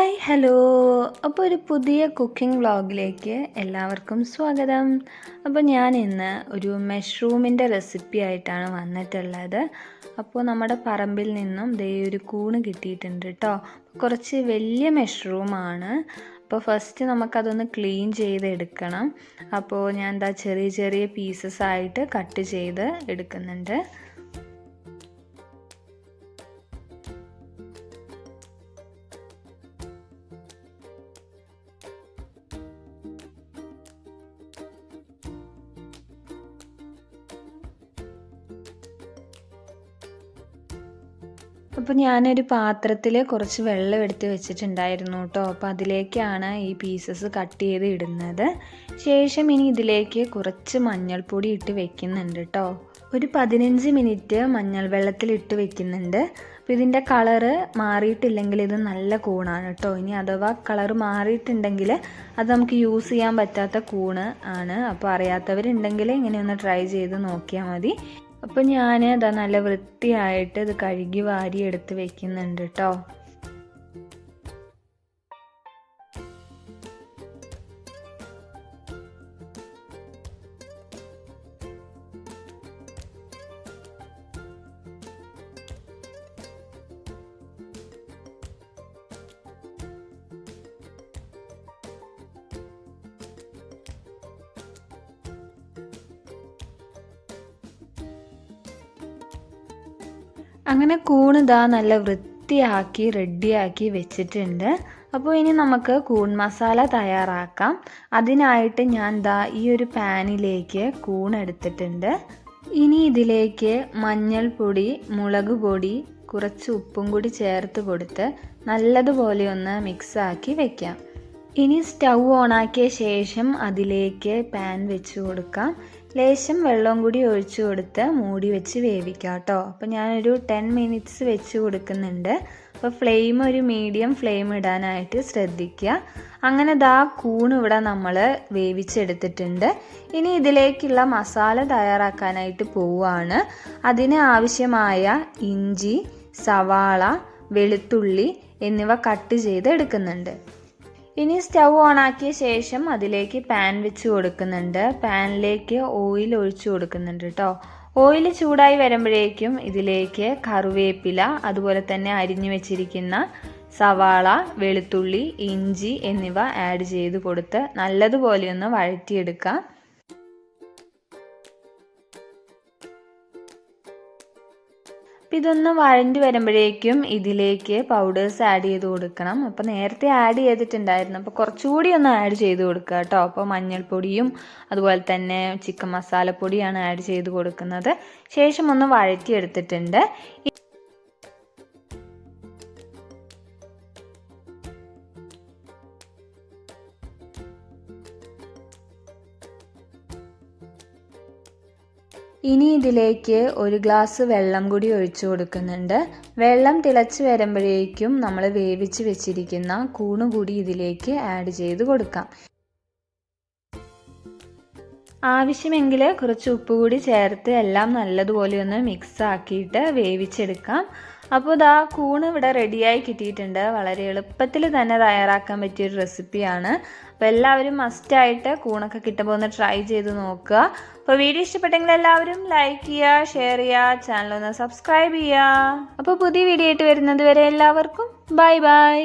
Hi hello. അപ്പോൾ ഒരു പുതിയ കുക്കിംഗ് വ്ളോഗിലേക്ക് എല്ലാവർക്കും സ്വാഗതം. അപ്പോൾ ഞാൻ ഇന്ന് ഒരു മഷ്റൂമിന്റെ റെസിപ്പി ആയിട്ടാണ് വന്നിട്ടുള്ളത്. അപ്പോൾ നമ്മുടെ പറമ്പിൽ നിന്നും ദേ ഒരു കൂണ് കിട്ടിയിട്ടുണ്ട് കേട്ടോ കുറച്ച് വലിയ മഷ്റൂമാണ്. അപ്പോൾ ഫസ്റ്റ് നമുക്കതൊന്ന് ക്ലീൻ ചെയ്ത് എടുക്കണം അപ്പോൾ ഞാൻ എന്താ ചെറിയ ചെറിയ പീസസ് ആയിട്ട് കട്ട് ചെയ്ത് എടുക്കുന്നുണ്ട്. അപ്പോൾ ഞാനൊരു പാത്രത്തിൽ കുറച്ച് വെള്ളം എടുത്ത് വെച്ചിട്ടുണ്ടായിരുന്നു കേട്ടോ. അപ്പോൾ അതിലേക്കാണ് ഈ പീസസ് കട്ട് ചെയ്ത് ഇടുന്നത്. ശേഷം ഇനി ഇതിലേക്ക് കുറച്ച് മഞ്ഞൾപ്പൊടി ഇട്ട് വെക്കുന്നുണ്ട് കേട്ടോ. ഒരു പതിനഞ്ച് മിനിറ്റ് മഞ്ഞൾ വെള്ളത്തിൽ ഇട്ട് വെക്കുന്നുണ്ട്. അപ്പോൾ ഇതിന്റെ കളറ് മാറിയിട്ടില്ലെങ്കിൽ ഇത് നല്ല കൂണാണ് കേട്ടോ. ഇനി അഥവാ കളറ് മാറിയിട്ടുണ്ടെങ്കിൽ അത് നമുക്ക് യൂസ് ചെയ്യാൻ പറ്റാത്ത കൂണ് ആണ്. അപ്പോൾ അറിയാത്തവരുണ്ടെങ്കിൽ ഇങ്ങനെ ഒന്ന് ട്രൈ ചെയ്ത് നോക്കിയാൽ മതി. അപ്പോൾ ഞാൻ ഇതാ നല്ല വൃത്തിയായിട്ട് ഇത് കഴുകി വാരി എടുത്ത് വെക്കുന്നുണ്ട് കേട്ടോ അങ്ങനെ കൂണിതാ നല്ല വൃത്തിയാക്കി റെഡിയാക്കി വെച്ചിട്ടുണ്ട്. അപ്പോൾ ഇനി നമുക്ക് കൂൺ മസാല തയ്യാറാക്കാം. അതിനായിട്ട് ഞാൻ ദാ ഈ ഒരു പാനിലേക്ക് കൂൺ എടുത്തിട്ടുണ്ട്. ഇനി ഇതിലേക്ക് മഞ്ഞൾപ്പൊടി മുളക് പൊടി കുറച്ച് ഉപ്പും കൂടി ചേർത്ത് കൊടുത്ത് നല്ലതുപോലെ ഒന്ന് മിക്സാക്കി വെക്കാം. ഇനി സ്റ്റൗ ഓണാക്കിയ ശേഷം അതിലേക്ക് പാൻ വെച്ച് കൊടുക്കാം. ലേശം വെള്ളവും കൂടി ഒഴിച്ചു കൊടുത്ത് മൂടി വെച്ച് വേവിക്കാം കേട്ടോ അപ്പോൾ ഞാനൊരു ടെൻ മിനിറ്റ്സ് വെച്ച് കൊടുക്കുന്നുണ്ട്. അപ്പോൾ ഫ്ലെയിം ഒരു മീഡിയം ഫ്ലെയിം ഇടാനായിട്ട് ശ്രദ്ധിക്കുക അങ്ങനെ ദാ കൂൺ ഇവിടെ നമ്മൾ വേവിച്ചെടുത്തിട്ടുണ്ട്. ഇനി ഇതിലേക്കുള്ള മസാല തയ്യാറാക്കാനായിട്ട് പോവുകയാണ് അതിന് ആവശ്യമായ ഇഞ്ചി സവാള വെളുത്തുള്ളി എന്നിവ കട്ട് ചെയ്ത് എടുക്കുന്നുണ്ട് ഇനി സ്റ്റൗ ഓണാക്കിയ ശേഷം അതിലേക്ക് പാൻ വെച്ച് കൊടുക്കുന്നുണ്ട്. പാനിലേക്ക് ഓയിൽ ഒഴിച്ചു കൊടുക്കുന്നുണ്ട് കേട്ടോ ഓയിൽ ചൂടായി വരുമ്പോഴേക്കും ഇതിലേക്ക് കറിവേപ്പില അതുപോലെ തന്നെ അരിഞ്ഞു വെച്ചിരിക്കുന്ന സവാള വെളുത്തുള്ളി ഇഞ്ചി എന്നിവ ആഡ് ചെയ്ത് കൊടുത്ത് നല്ലതുപോലെ ഒന്ന് വഴറ്റിയെടുക്കാം. അപ്പം ഇതൊന്ന് വഴണ്ടി വരുമ്പോഴേക്കും ഇതിലേക്ക് പൗഡേഴ്സ് ആഡ് ചെയ്ത് കൊടുക്കണം. അപ്പോൾ നേരത്തെ ആഡ് ചെയ്തിട്ടുണ്ടായിരുന്നു. അപ്പോൾ കുറച്ചുകൂടി ഒന്ന് ആഡ് ചെയ്ത് കൊടുക്കുക കേട്ടോ. അപ്പോൾ മഞ്ഞൾപ്പൊടിയും അതുപോലെ തന്നെ ചിക്കൻ മസാലപ്പൊടിയാണ് ആഡ് ചെയ്ത് കൊടുക്കുന്നത്. ശേഷം ഒന്ന് വഴറ്റിയെടുത്തിട്ടുണ്ട്. ഇനി ഇതിലേക്ക് ഒരു ഗ്ലാസ് വെള്ളം കൂടി ഒഴിച്ചു കൊടുക്കുന്നുണ്ട്. വെള്ളം തിളച്ച് വരുമ്പോഴേക്കും നമ്മൾ വേവിച്ച് വെച്ചിരിക്കുന്ന കൂണ് കൂടി ഇതിലേക്ക് ആഡ് ചെയ്ത് കൊടുക്കാം. ആവശ്യമെങ്കിൽ കുറച്ച് ഉപ്പ് കൂടി ചേർത്ത് എല്ലാം നല്ലതുപോലെ ഒന്ന് മിക്സ് ആക്കിയിട്ട് വേവിച്ചെടുക്കാം. അപ്പോൾ ഇതാ കൂണ് ഇവിടെ റെഡിയായി കിട്ടിയിട്ടുണ്ട്. വളരെ എളുപ്പത്തിൽ തന്നെ തയ്യാറാക്കാൻ പറ്റിയൊരു റെസിപ്പിയാണ്. അപ്പോൾ എല്ലാവരും മസ്റ്റായിട്ട് കൂണൊക്കെ കിട്ടുമ്പോൾ ഒന്ന് ട്രൈ ചെയ്ത് നോക്കുക. അപ്പോൾ വീഡിയോ ഇഷ്ടപ്പെട്ടെങ്കിൽ എല്ലാവരും ലൈക്ക് ചെയ്യുക ഷെയർ ചെയ്യുക ചാനൽ ഒന്ന് സബ്സ്ക്രൈബ് ചെയ്യുക. അപ്പോൾ പുതിയ വീഡിയോ ആയിട്ട് വരുന്നത് വരെ എല്ലാവർക്കും ബൈ ബൈ